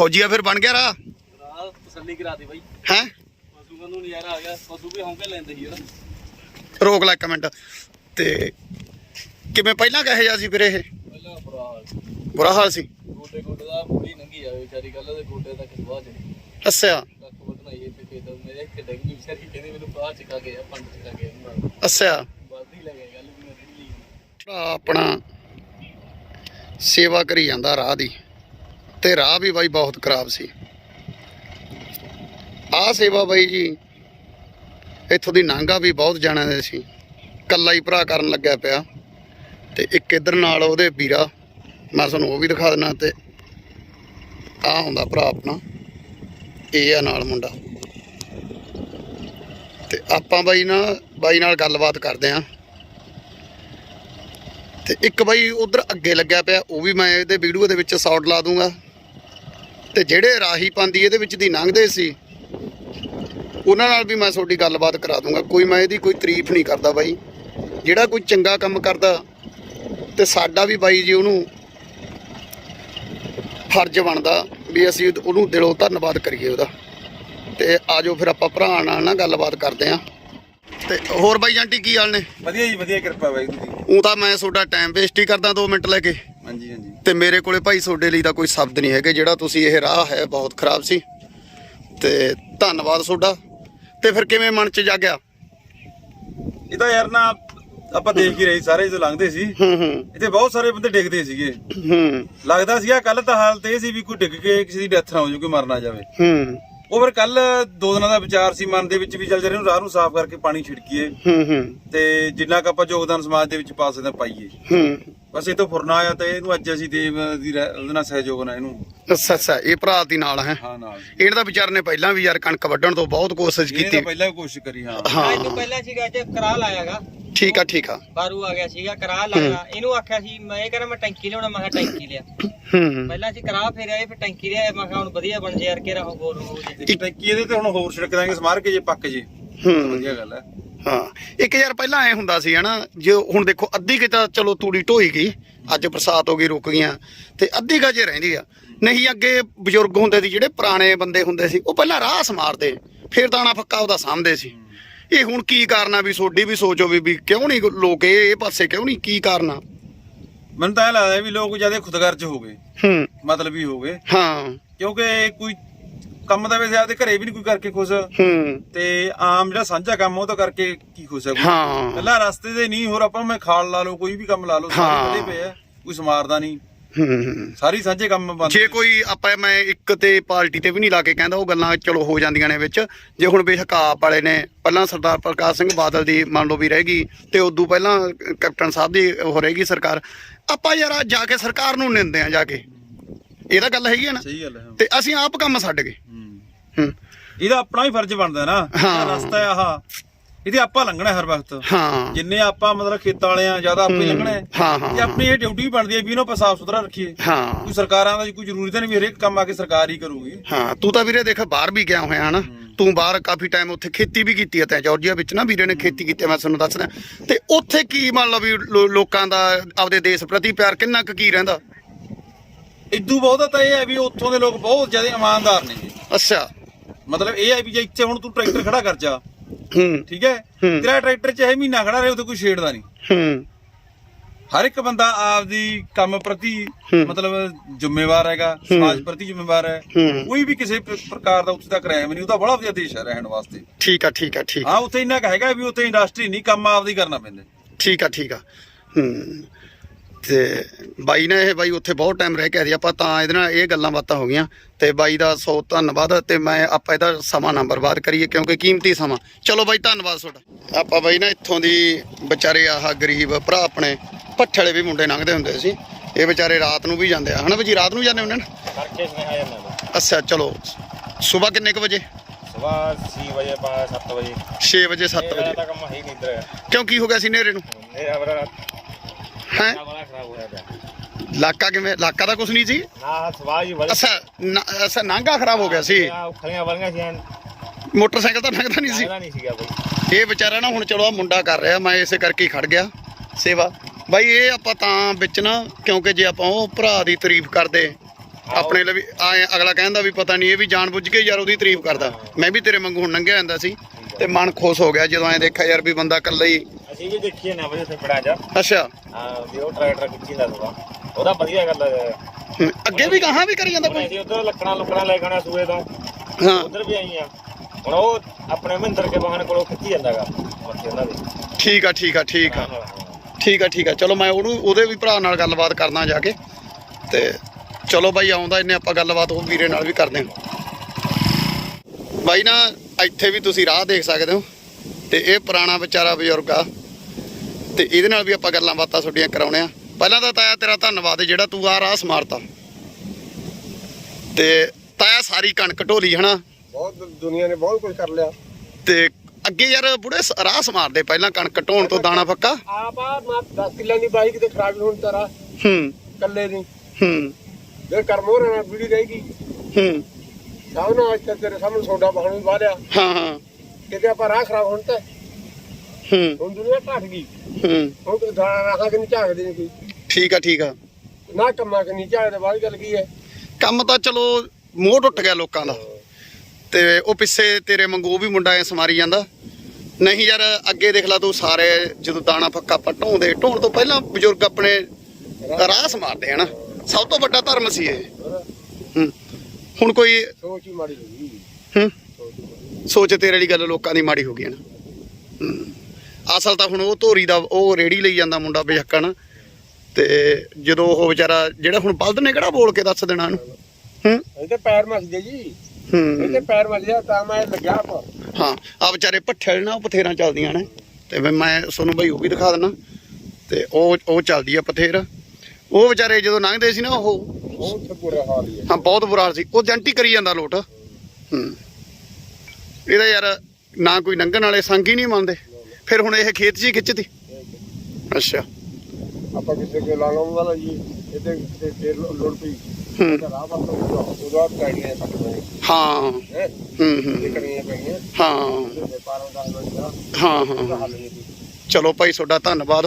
ਫੌਜੀਆ ਫਿਰ ਬਣ ਗਿਆ ਰਾ ਰਾਹ ਤਸੱਲੀ ਕਰਾ ਦੇ ਬਾਈ। ਹੈ? ਪਸ਼ੂ ਨੂੰ ਨਜ਼ਾਰਾ ਆ ਗਿਆ ਪਸ਼ੂ ਵੀ ਹੌਂਕੇ ਲੈਂਦੇ ਸੀ ਯਾਰ। ਰੋਕ ਲੈ ਇੱਕ ਮਿੰਟ। ਤੇ ਕਿਵੇਂ ਪਹਿਲਾਂ ਕਹੇ ਜਾ ਸੀ ਫਿਰ ਇਹ? ਪਹਿਲਾਂ ਬੁਰਾ ਹਾਲ ਸੀ। ਬੁਰਾ ਹਾਲ ਸੀ? ਗੋਡੇ ਗੋਡੇ ਦਾ ਪੂਰੀ ਨੰਗੀ ਜਾਵੇ ਵਿਚਾਰੀ ਗੱਲ ਦੇ ਗੋਡੇ ਤੱਕ ਸਵਾਹ ਚੜੀ ਅੱਛਾ। ਤੇ ਅੱਛਾ। ਆਪਣਾ ਸੇਵਾ ਕਰੀ ਜਾਂਦਾ ਰਾਹ ਦੀ। ਤੇ ਰਾਹ ਵੀ ਬਾਈ ਬਹੁਤ ਖਰਾਬ ਸੀ। ਆਹ ਸੇਵਾ ਬਾਈ ਜੀ, ਇੱਥੋਂ ਦੀ ਨਾਂਗਾ ਵੀ ਬਹੁਤ ਜਾਣਿਆਂ ਦੇ ਸੀ। ਕੱਲਾ ਹੀ ਭਰਾ ਕਰਨ ਲੱਗਿਆ ਪਿਆ। ਤੇ ਇੱਕ ਇਧਰ ਨਾਲ ਉਹਦੇ ਵੀਰਾ, ਮੈਂ ਤੁਹਾਨੂੰ ਉਹ ਵੀ ਦਿਖਾ ਦਿੰਦਾ ਤੇ ਆਹ ਹੁੰਦਾ ਭਰਾ ਆਪਣਾ, ਇਹ ਆ ਨਾਲ ਮੁੰਡਾ। ਤੇ ਆਪਾਂ ਬਾਈ ਨਾਲ ਬਾਈ ਨਾਲ ਗੱਲਬਾਤ ਕਰਦੇ ਆਂ। ਤੇ ਇੱਕ ਬਾਈ ਉਧਰ ਅੱਗੇ ਲੱਗਿਆ ਪਿਆ, ਉਹ ਵੀ ਮੈਂ ਇਹਦੇ ਵੀਡੀਓ ਦੇ ਵਿੱਚ ਸ਼ਾਟ ਲਾ ਦੂੰਗਾ। ਤੇ ਜਿਹੜੇ ਰਾਹੀ ਪਾਂਦੀ ਇਹਦੇ ਵਿੱਚ ਦੀ ਲੰਘਦੇ ਸੀ ਉਹਨਾਂ ਨਾਲ ਵੀ ਮੈਂ ਤੁਹਾਡੀ ਗੱਲਬਾਤ ਕਰਾ ਦੂੰਗਾ। ਕੋਈ ਮੈਂ ਇਹਦੀ ਕੋਈ ਤਾਰੀਫ ਨਹੀਂ ਕਰਦਾ ਬਾਈ। ਜਿਹੜਾ ਕੋਈ ਚੰਗਾ ਕੰਮ ਕਰਦਾ ਤੇ ਸਾਡਾ ਵੀ ਬਾਈ ਜੀ ਉਹਨੂੰ ਫਰਜ਼ ਬਣਦਾ ਵੀ ਅਸੀਂ ਉਹਨੂੰ ਦਿਲੋਂ ਧੰਨਵਾਦ ਕਰੀਏ ਉਹਦਾ। ਤੇ ਆਜੋ ਫਿਰ ਆਪਾਂ ਭਰਾ ਨਾਲ ਨਾ ਗੱਲਬਾਤ ਕਰਦੇ ਆਂ। ਤੇ ਹੋਰ ਬਾਈ ਆਂਟੀ ਕੀ ਹਾਲ ਨੇ? ਵਧੀਆ ਜੀ ਵਧੀਆ ਕਿਰਪਾ ਵਾਹਿਗੁਰੂ ਦੀ। ਉਹ ਤਾਂ ਮੈਂ ਤੁਹਾਡਾ ਟਾਈਮ ਵੇਸਟ ਹੀ ਕਰਦਾ 2 ਮਿੰਟ ਲੈ ਕੇ। ਹਾਂਜੀ ਹਾਂਜੀ। ਤੇ ਮੇਰੇ ਕੋਲੇ ਭਾਈ ਤੁਹਾਡੇ ਲਈ ਤਾਂ ਕੋਈ ਸ਼ਬਦ ਨਹੀਂ ਹੈਗੇ ਜਿਹੜਾ ਤੁਸੀਂ ਇਹ ਰਾਹ ਹੈ ਬਹੁਤ ਖਰਾਬ ਸੀ। ਤੇ ਧੰਨਵਾਦ ਤੁਹਾਡਾ। ਤੇ ਫਿਰ ਕਿਵੇਂ ਮਨ ਚ ਜਾਗਿਆ? ਇਹ ਤਾਂ ਯਾਰ ਨਾ ਆਪਾਂ ਦੇਖ ਹੀ ਰਹੇ ਸਾਰੇ ਜਦੋਂ ਲੰਘਦੇ ਸੀ। ਹੂੰ ਹੂੰ। ਇੱਥੇ ਬਹੁਤ ਸਾਰੇ ਬੰਦੇ ਡਿੱਗਦੇ ਸੀਗੇ। ਹੂੰ। ਲੱਗਦਾ ਸੀਗਾ ਕੱਲ ਤਾਂ ਹਾਲਤ ਇਹ ਸੀ ਵੀ ਕੋਈ ਡਿੱਗ ਕੇ ਕਿਸੇ ਦੀ ਡੈਥ ਨਾ ਹੋ ਜਾਵੇ ਕੋਈ ਮਰ ਨਾ ਜਾਵੇ। ਹੂੰ। ਉਹ ਫਿਰ ਕੱਲ ਦੋ ਦਿਨਾਂ ਦਾ ਵਿਚਾਰ ਸੀ ਮਨ ਦੇ ਵਿੱਚ ਵੀ ਚੱਲ ਜਰੇ ਨੂੰ ਰਾਹ ਨੂੰ ਸਾਫ਼ ਕਰਕੇ ਪਾਣੀ ਛਿੜਕੀਏ। ਹੂੰ ਹੂੰ। ਤੇ ਜਿੰਨਾ ਕੁ ਆਪਾਂ ਯੋਗਦਾਨ ਸਮਾਜ ਦੇ ਵਿੱਚ ਪਾ ਸਕਦੇ ਹਾਂ ਪਾਈਏ। ਹੂੰ। ਬਸ ਇਹ ਤੋਂ ਫੁਰਨਾ ਆਇਆ ਤੇ ਇਹਨੂੰ ਅੱਜ ਅਸੀਂ ਦੇਵ ਦੀ ਰਹਿ- ਉਹਦੇ ਨਾਲ ਸਹਿਯੋਗ ਨਾਲ ਇਹਨੂੰ ਅੱਛਾ ਅੱਛਾ ਇਹ ਭਰਾ ਦੀ ਨਾਲ ਹੈ। ਹਾਂ ਨਾਲ ਇਹਨਾਂ ਦਾ ਵਿਚਾਰ ਨੇ ਪਹਿਲਾਂ ਵੀ ਯਾਰ ਕਣਕ ਵੱਢਣ ਤੋਂ ਬਹੁਤ ਕੋਸ਼ਿਸ਼ ਇਹਨੇ ਕੀਤੀ। ਤਾਂ ਪਹਿਲਾਂ ਵੀ ਕੋਸ਼ਿਸ਼ ਕਰੀ ਹਾਂ। ਹਾਂ। ਅੱਜ ਤੋਂ ਪਹਿਲਾਂ ਸੀਗਾ ਇੱਥੇ ਕਰਾ ਲਾਇਆਗਾ। ਠੀਕ ਆ ਠੀਕ ਆ। ਬਾਰੂ ਆ ਗਿਆ ਸੀਗਾ ਕਰਾ ਲਾਇਆ। ਇਹਨੂੰ ਆਖਿਆ ਸੀ ਮੈਂ ਇਹ ਕਹਿੰਦਾ ਮੈਂ ਟੈਂਕੀ ਲਿਆਉਣਾ ਮੈਂ ਕਿਹਾ ਟੈਂਕੀ ਲਿਆ। ਹੂੰ। ਪਹਿਲਾਂ ਸੀ ਕਰਾ ਫਿਰ ਆਏ ਫਿਰ ਟੈਂਕੀ ਲਿਆ ਮੈਂ ਕਿਹਾ ਹੁਣ ਵਧੀਆ ਬਣ ਜੇ ਯਾਰ ਕੇ ਰਹੋ ਗੋਲ ਹੋ ਜੇ। ਇੱਕ ਟੈਂਕੀ ਇਹਦੇ ਤੇ ਹੁਣ ਹੋਰ ਛਿੜਕ ਦਾਂਗੇ ਸਮਾਰ ਕੇ ਜੇ ਪੱਕ ਜੇ। ਹੂੰ। ਵਧੀਆ ਗੱਲ ਹੈ। ਹਾਂ ਇੱਕ ਯਾਰ ਪਹਿਲਾਂ ਐ ਹੁੰਦਾ ਸੀ ਹਨਾ ਜੋ ਹੁਣ ਦੇਖੋ ਅੱਧੀ ਕਿ ਤਾਂ ਚਲੋ ਤੂੜੀ ਢੋਈ ਗਈ ਅੱਜ ਬਰਸਾਤ ਹੋ ਗਈ ਰੁਕ ਗਈਆਂ ਤੇ ਅੱਧੀ ਕੁ ਜੇ ਰਹਿੰਦੀ ਆ। ਨਹੀਂ ਅੱਗੇ ਬਜ਼ੁਰਗ ਹੁੰਦੇ ਸੀ ਜਿਹੜੇ ਪੁਰਾਣੇ ਬੰਦੇ ਹੁੰਦੇ ਸੀ ਉਹ ਪਹਿਲਾਂ ਰਾਹ ਸਮਾਰਦੇ ਫਿਰ ਦਾਣਾ ਫੱਕਾ ਉਹਦਾ ਸਾਂਭਦੇ ਸੀ। ਇਹ ਹੁਣ ਕੀ ਕਾਰਨ ਵੀ ਸੋਡੀ ਵੀ ਸੋਚੋ ਵੀ ਵੀ ਕਿਉਂ ਨਹੀਂ ਲੋਕ ਇਹ ਇਹ ਪਾਸੇ ਕਿਉਂ ਨਹੀਂ ਕੀ ਕਾਰਨ ਮੈਨੂੰ ਤਾਂ ਇਹ ਲੱਗਦਾ ਵੀ ਲੋਕ ਜ਼ਿਆਦਾ ਖੁਦਗਰਜ ਹੋ ਗਏ। ਹੂੰ। ਮਤਲਬ ਹੀ ਹੋ ਗਏ। ਹਾਂ। ਕਿਉਂਕਿ ਕੋਈ ਕੰਮ ਦਾ ਵੈਸੇ ਆਪਦੇ ਘਰੇ ਵੀ ਨਹੀਂ ਕੋਈ ਕਰਕੇ ਖੁਸ਼। ਹੂੰ। ਤੇ ਆਮ ਜਿਹੜਾ ਸਾਂਝਾ ਕੰਮ ਉਹ ਤਾਂ ਕਰਕੇ ਕੀ ਖੁਸ਼ ਹੈ ਕੋਈ। ਹਾਂ। ਕੱਲਾ ਰਸਤੇ ਦੇ ਨਹੀਂ ਹੋਰ ਆਪਾਂ ਮੈਂ ਖਾਲ ਲਾ ਲਓ ਕੋਈ ਵੀ ਕੰਮ ਲਾ ਲਓ ਹਾਂ। ਸਾਰੇ ਪਏ ਆ ਕੋਈ ਸਮਾਰਦਾ ਨਹੀਂ। ਹੂੰ ਸਾਰੀ ਸਾਂਝੇ ਕੰਮ ਬੰਦ ਜੇ ਕੋਈ ਆਪਾਂ ਮੈਂ ਇੱਕ ਤੇ ਪਾਰਟੀ ਤੇ ਵੀ ਨਹੀਂ ਲਾ ਕੇ ਕਹਿੰਦਾ ਉਹ ਗੱਲਾਂ ਚਲੋ ਹੋ ਜਾਂਦੀਆਂ ਨੇ ਵਿੱਚ। ਜੇ ਹੁਣ ਬੇਸ਼ੱਕ ਆਪ ਵਾਲੇ ਨੇ ਪਹਿਲਾਂ ਸਰਦਾਰ ਪ੍ਰਕਾਸ਼ ਸਿੰਘ ਬਾਦਲ ਦੀ ਮੰਨ ਲਓ ਵੀ ਰਹਿ ਗਈ ਤੇ ਉਦੋਂ ਪਹਿਲਾਂ ਕੈਪਟਨ ਸਾਹਿਬ ਦੀ ਉਹ ਰਹਿ ਗਈ ਸਰਕਾਰ। ਆਪਾਂ ਯਾਰ ਜਾ ਕੇ ਸਰਕਾਰ ਨੂੰ ਨਿੰਦੇ ਆ ਜਾ ਕੇ। ਇਹ ਤਾਂ ਗੱਲ ਹੈਗੀ ਹੈ ਨਾ। ਸਹੀ ਗੱਲ ਹੈ ਤੇ ਅਸੀਂ ਆਪ ਕੰਮ ਛੱਡ ਗਏ। ਹੂੰ। ਹੂੰ। ਇਹਦਾ ਆਪਣਾ ਹੀ ਫਰਜ਼ ਬਣਦਾ ਨਾ। ਰਸਤਾ ਆਹ। ਇਹਦੇ ਆਪਾਂ ਲੰਘਣਾ ਹਰ ਵਕਤ। ਹਾਂ। ਜਿੰਨੇ ਆਪਾਂ ਮਤਲਬ ਖੇਤਾਂ ਵਾਲੇ ਆ ਜ਼ਿਆਦਾ ਆਪੇ ਲੰਘਣਾ ਹੈ। ਹਾਂ ਹਾਂ ਤੇ ਆਪਣੀ ਇਹ ਡਿਊਟੀ ਬਣਦੀ ਹੈ ਵੀ ਇਹਨੂੰ ਆਪਾਂ ਸਾਫ਼ ਸੁਥਰਾ ਰੱਖੀਏ। ਹਾਂ। ਕੋਈ ਸਰਕਾਰਾਂ ਦਾ ਕੋਈ ਜ਼ਰੂਰੀ ਤਾਂ ਨਹੀਂ ਵੀ ਹਰੇਕ ਕੰਮ ਆ ਕੇ ਸਰਕਾਰ ਹੀ ਕਰੂਗੀ। ਹਾਂ ਤੂੰ ਤਾਂ ਵੀਰੇ ਦੇਖ ਬਾਹਰ ਵੀ ਗਿਆ ਹੋਇਆ ਹਨਾ। ਤੂੰ ਬਾਹਰ ਕਾਫੀ ਟਾਈਮ ਉੱਥੇ ਖੇਤੀ ਵੀ ਕੀਤੀ ਹੈ ਤੈਂ। ਜਾਰਜੀਆ ਵਿੱਚ ਨਾ ਵੀਰੇ ਨੇ ਖੇਤੀ ਕੀਤੀ ਮੈਂ ਤੁਹਾਨੂੰ ਦੱਸਦਾ। ਤੇ ਉੱਥੇ ਕੀ ਮੰਨ ਲਓ ਵੀ ਲੋਕਾਂ ਦਾ ਆਪਦੇ ਦੇਸ਼ ਪ੍ਰਤੀ ਪਿਆਰ ਕਿੰਨਾ ਕੁ ਕੀ ਰਹਿੰਦਾ? ਇਦੋਂ ਬਹੁਤਾ ਤਾਂ ਇਹ ਹੈ ਵੀ ਉੱਥੋਂ ਦੇ ਲੋਕ ਬਹੁਤ ਜ਼ਿਆਦਾ ਇਮਾਨਦਾਰ ਨੇ। ਅੱਛਾ। ਮਤਲਬ ਇਹ ਹੈ ਵੀ ਜੇ ਇੱਥੇ ਹੁਣ ਤੂੰ ਟਰੈਕਟਰ ਖੜਾ ਕਰ ਜਾ। ਹੂੰ। ਠੀਕ ਹੈ? ਹੂੰ। ਤੇਰਾ ਟਰੈਕਟਰ ਚਾਹੇ ਮਹੀਨਾ ਖੜਾ ਰਹੇ ਉੱਥੇ ਕੋਈ ਛੇੜਦਾ ਨਹੀਂ। ਹੂੰ। ਹਰ ਇੱਕ ਬੰਦਾ ਆਪਦੀ ਕੰਮ ਪ੍ਰਤੀ ਹੂੰ। ਮਤਲਬ ਜ਼ਿੰਮੇਵਾਰ ਹੈਗਾ ਸਮਾਜ ਪ੍ਰਤੀ ਜ਼ਿੰਮੇਵਾਰ ਹੈ। ਹੂੰ। ਕੋਈ ਵੀ ਕਿਸੇ ਪ੍ਰਕਾਰ ਦਾ ਉੱਥੇ ਤੱਕ ਰਹਿਮ ਨਹੀਂ ਉਹ ਤਾਂ ਬੜਾ ਵਧੀਆ ਦੇਸ਼ ਹੈ ਰਹਿਣ ਵਾਸਤੇ। ਠੀਕ ਆ ਠੀਕ ਆ ਠੀਕ ਹਾਂ ਉੱਥੇ ਇੰਨਾ ਕੁ ਹੈਗਾ ਵੀ ਉੱਥੇ ਇੰਡਸਟਰੀ ਨਹੀਂ ਕੰਮ ਆਪਦੀ ਕਰਨਾ ਪੈਂਦਾ। ਠੀਕ ਆ ਠੀਕ ਆ। ਹੂੰ। ਤੇ ਬਾਈ ਨੇ ਇਹ ਬਾਈ ਉੱਥੇ ਬਹੁਤ ਟਾਈਮ ਰਹਿ ਕੇ ਆਦੀ ਆਪਾਂ ਤਾਂ ਇਹਦੇ ਨਾਲ ਇਹ ਗੱਲਾਂ ਬਾਤਾਂ ਹੋ ਗਈਆਂ। ਤੇ ਬਾਈ ਦਾ ਸੌ ਧੰਨਵਾਦ ਤੇ ਮੈਂ ਆਪਾਂ ਇਹਦਾ ਸਮਾਂ ਨਾ ਬਰਬਾਦ ਕਰੀਏ ਕਿਉਂਕਿ ਕੀਮਤੀ ਸਮਾਂ। ਚਲੋ ਬਾਈ ਧੰਨਵਾਦ ਤੁਹਾਡਾ। ਆਪਾਂ ਬਾਈ ਨਾ ਇੱਥੋਂ ਦੀ ਵਿਚਾਰੇ ਆਹ ਗਰੀਬ ਭਰਾ ਆਪਣੇ ਭੱਠਲੇ ਵੀ ਮੁੰਡੇ ਲੰਘਦੇ ਹੁੰਦੇ ਸੀ। ਇਹ ਵਿਚਾਰੇ ਰਾਤ ਨੂੰ ਵੀ ਜਾਂਦੇ ਆ। ਹਨਾ ਭਾਜੀ ਰਾਤ ਨੂੰ ਜਾਂਦੇ ਹੁੰਦੇ ਨੇ? ਕਰਕੇ ਸੁਨੇਹਾ ਜਾਂਦਾ ਅੱਛਾ ਚਲੋ। ਸਵੇਰ ਕਿੰਨੇ ਕੁ ਵਜੇ? ਸਵੇਰ 6 ਵਜੇ 7 ਵਜੇ। 6 ਵਜੇ 7 ਮੇਰਾ ਵਜੇ। ਤਾਂ ਕੰਮ ਹੈ ਹੀ ਨਹੀਂ ਇੱਧਰ। ਕਿਉਂ ਕੀ ਹੋ ਗਿਆ ਸੀ ਨੇਰੇ ਨੂੰ? ਹੈ? ਬੜਾ ਖਰਾਬ ਹੋਇਆ ਪਿਆ। ਇਲਾਕਾ ਕਿਵੇਂ ਇਲਾਕਾ ਦਾ ਕੁਝ ਨਹੀਂ ਸੀ? ਨਾ ਬੜੀ ਅੱਛਾ ਨਾ- ਅੱਛਾ ਨਾਂਗਾ ਖਰਾਬ ਹੋ ਗਿਆ ਸੀ। ਖਲੀਆਂ ਵਲੀਆਂ ਸੀ ਮੋਟਰਸਾਈਕਲ ਤਾਂ ਲੰਘਦਾ ਨਹੀਂ ਸੀ। ਲੱਗਦਾ ਨਹੀਂ ਸੀਗਾ ਬਈ। ਇਹ ਵਿਚਾਰਾ ਨਾ ਹੁਣ ਚਲੋ ਆ ਮੁੰਡਾ ਕਰ ਰਿਹਾ ਮੈਂ ਇਸੇ ਕਰਕੇ ਹੀ ਖੜ ਗਿਆ ਸੇਵਾ। ਬਾਈ ਇਹ ਆਪਾਂ ਤਾਂ ਵਿੱਚ ਨਾ ਕਿਉਂਕਿ ਜੇ ਆਪਾਂ ਉਹ ਭਰਾ ਦੀ ਤਾਰੀਫ ਕਰਦੇ ਆਪਣੇ ਲਈ ਆਏ ਅਗਲਾ ਕਹਿੰਦਾ ਵੀ ਪਤਾ ਨਹੀਂ ਇਹ ਵੀ ਜਾਣ ਬੁੱਝ ਕੇ ਯਾਰ ਉਹਦੀ ਤਾਰੀਫ ਕਰਦਾ। ਮੈਂ ਵੀ ਤੇਰੇ ਵਾਂਗੂ ਹੁਣ ਲੰਘਿਆ ਜਾਂਦਾ ਸੀ ਤੇ ਮਨ ਖੁਸ਼ ਹੋ ਗਿਆ ਜਦੋਂ ਐ ਦੇਖਿਆ ਯਾਰ ਵੀ ਬੰਦਾ ਇਕੱਲਾ ਹੀ ਅਸੀਂ ਵੀ ਦੇਖੀਏ ਨਾ ਵਜੇ ਤੇ ਬੜਾ ਜਾ ਅੱਛਾ। ਹਾਂ ਵੀ ਉਹ ਟਰੈਕਟਰ ਖਿੱਚੀ ਦਾ ਸੁਆ ਉਹਦਾ ਵਧੀਆ ਗੱਲ ਹੈ। ਅੱਗੇ ਵੀ ਕਹਾਂ ਵੀ ਕਰੀ ਜਾਂਦਾ ਕੋਈ? ਅਸੀਂ ਉਧਰ ਲੱਕੜਾਂ ਲੁਕੜਾਂ ਲੈ ਗਾਣਾ ਸੂਏ ਤੋਂ। ਹਾਂ। ਉਧਰ ਵੀ ਆਈਆਂ ਹੁਣ ਉਹ ਆਪਣੇ ਮਹਿੰਦਰ ਕੇ ਵਾਹਨ ਕੋਲੋਂ ਖਿੱਚੀ ਜਾਂਦਾਗਾ ਮੱਥੇ ਉਹਨਾਂ ਦੇ। ਠੀਕ ਆ ਠੀਕ ਆ ਠੀਕ ਆ। ਠੀਕ ਆ ਠੀਕ ਆ। ਚਲੋ ਮੈਂ ਉਹਨੂੰ ਉਹਦੇ ਵੀ ਭਰਾ ਨਾਲ ਗੱਲਬਾਤ ਕਰਦਾ ਜਾ ਕੇ। ਤੇ ਚਲੋ ਬਾਈ ਆਉਂਦਾ ਇਹਨੇ ਆਪਾਂ ਗੱਲਬਾਤ ਉਹ ਵੀਰੇ ਨਾਲ ਵੀ ਕਰਦੇ ਹਾਂ। ਬਾਈ ਨਾ ਇੱਥੇ ਵੀ ਤੁਸੀਂ ਰਾਹ ਦੇਖ ਸਕਦੇ ਹੋ। ਤੇ ਇਹ ਪੁਰਾਣਾ ਵਿਚਾਰਾ ਬਜ਼ੁਰਗ ਆ। ਤੇ ਇਹਦੇ ਨਾਲ ਵੀ ਆਪਾਂ ਗੱਲਾਂ ਬਾਤਾਂ ਛੋਟੀਆਂ ਕਰਾਉਣੇ ਆ। ਪਹਿਲਾਂ ਤਾਂ ਤਾਇਆ ਤੇਰਾ ਧੰਨਵਾਦ ਜਿਹੜਾ ਤੂੰ ਆ ਰਾਹ ਸਮਾਰਤਾ। ਤੇ ਤਾਇਆ ਸਾਰੀ ਕਣਕ ਢੋਲੀ ਹਨਾ? ਬਹੁਤ ਦੁਨੀਆ ਨੇ ਬਹੁਤ ਕੁਝ ਕਰ ਲਿਆ। ਤੇ ਅੱਗੇ ਯਾਰ ਬੁੜੇ ਰਾਹ ਸਮਾਰਦੇ ਪਹਿਲਾਂ ਕਣਕ ਢੋਣ ਤੋਂ ਦਾਣਾ ਪੱਕਾ? ਆਪ ਮੈਂ 10 ਕਿੱਲਿਆਂ ਦੀ ਬਾਈਕ ਤੇ ਖਰਾਬ ਹੋਣ ਤਰਾ। ਹੂੰ। ਕੱਲੇ ਦੀ। ਹੂੰ। ਫਿਰ ਕਰਮੋਰ ਨਾਲ ਵੀੜੀ ਰਹੇਗੀ। ਹੂੰ। ਨੂੰ ਅੱਜ ਤੇਰੇ ਸਾਹਮਣੇ ਸੋਡਾ ਬਹਾਨ ਵੀ ਵਾਲਿਆ ਹਾਂ ਹਾਂ। ਕਿਤੇ ਆਪਾਂ ਰਾਹ ਖਰਾਬ ਹੋਣ ਤੇ ਹੂੰ। ਹੁਣ ਦੁਨੀਆ ਘਟ ਗਈ। ਹੂੰ। ਹੁਣ ਤੇ ਦਾਣਾ ਰਾਹਾਂ ਕਿ ਨਹੀਂ ਝਾਕਦੇ ਨਹੀਂ ਕੋਈ। ਠੀਕ ਆ ਠੀਕ ਆ। ਨਾ ਕੰਮਾਂ ਕਿ ਨਹੀਂ ਝਾਕਦੇ ਬਾਅਦ ਗੱਲ ਕੀ ਹੈ? ਕੰਮ ਤਾਂ ਚਲੋ ਮੋਹ ਟੁੱਟ ਗਿਆ ਲੋਕਾਂ ਦਾ। ਤੇ ਉਹ ਪਿੱਛੇ ਤੇਰੇ ਵਾਂਗੂ ਉਹ ਵੀ ਮੁੰਡਾ ਐ ਸਮਾਰੀ ਜਾਂਦਾ। ਨਹੀਂ ਯਾਰ ਅੱਗੇ ਦੇਖ ਲਾ ਤੂੰ ਸਾਰੇ ਜਦੋਂ ਦਾਣਾ ਫੱਕਾ ਢੋਂਦੇ ਢੋਣ ਤੋਂ ਪਹਿਲਾਂ ਬਜ਼ੁਰਗ ਆਪਣੇ ਰਾਹ ਸਮਾਰਦੇ ਹਨਾ। ਸਭ ਤੋਂ ਵੱਡਾ ਧਰਮ ਸੀ ਇਹ। ਹੂੰ। ਹੁਣ ਕੋਈ ਸੋਚ ਹੀ ਮਾੜੀ ਹੋ ਗਈ। ਹੂੰ। ਸੋਚ ਤੇਰੇ ਵਾਲੀ ਗੱਲ ਲੋਕਾਂ ਦੀ ਮਾੜੀ ਹੋ ਗਈ ਹੈ ਨਾ। ਹੂੰ। ਅਸਲ ਤਾਂ ਹੁਣ ਉਹ ਧੋਰੀ ਦਾ ਉਹ ਰੇੜੀ ਲਈ ਜਾਂਦਾ ਮੁੰਡਾ ਬੇਸ਼ੱਕਾ ਤੇ ਜਦੋਂ ਉਹ ਵਿਚਾਰਾ ਜਿਹੜਾ ਹੁਣ ਬਲਦ ਨੇ ਕਿਹੜਾ ਬੋਲ ਕੇ ਦੱਸ ਦੇਣਾ ਇਹਨੂੰ? ਹੂੰ? ਇਹ ਤੇ ਪੈਰ ਮਸਦੇ ਜੀ। ਹੂੰ। ਪੈਰ ਮਸਦੇ ਤਾਂ ਮੈਂ ਲੱਗਿਆ ਆਪਾਂ। ਹਾਂ ਆ ਵਿਚਾਰੇ ਵਾਲੇ ਨਾ ਉਹ ਪਥੇਰਾਂ ਚੱਲਦੀਆਂ ਨੇ। ਤੇ ਮੈਂ ਤੁਹਾਨੂੰ ਬਈ ਉਹ ਵੀ ਦਿਖਾ ਦਿੰਦਾ ਤੇ ਉਹ ਉਹ ਚੱਲਦੀ ਆ ਪਥੇਰ ਉਹ ਵਿਚਾਰੇ ਜਦੋਂ ਲੰਘਦੇ ਸੀ ਨਾ ਉਹ। ਉਹ ਤੇ ਬੁਰਾ ਹਾਲ ਹਾਂ ਬਹੁਤ ਬੁਰਾ ਹਾਲ ਸੀ। ਉਹ ਜੰਟੀ ਕਰੀ ਜਾਂਦਾ ਲੋਟ। ਹੂੰ। ਇਹਦਾ ਯਾਰ ਨਾ ਕੋਈ ਲੰਘਣ ਵਾਲੇ ਸੰਗ ਹੀ ਨਹੀਂ ਮੰਨਦੇ। ਫਿਰ ਹੁਣ ਇਹ ਖੇਤ 'ਚ ਹੀ ਖਿੱਚਦੀ? ਅੱਛਾ। ਆਪਾਂ ਕਿਸੇ ਕੇ ਲਾਣਾ ਵਾਲਾ ਜੀ ਇਹਦੇ ਤੇ ਫੇਰ ਲੋੜ ਪਈ। ਹੂੰ। ਰਾਹ ਉਹਦਾ ਹਾਂ ਪਈਆਂ ਚਲੋ ਭਾਈ ਤੁਹਾਡਾ ਧੰਨਵਾਦ।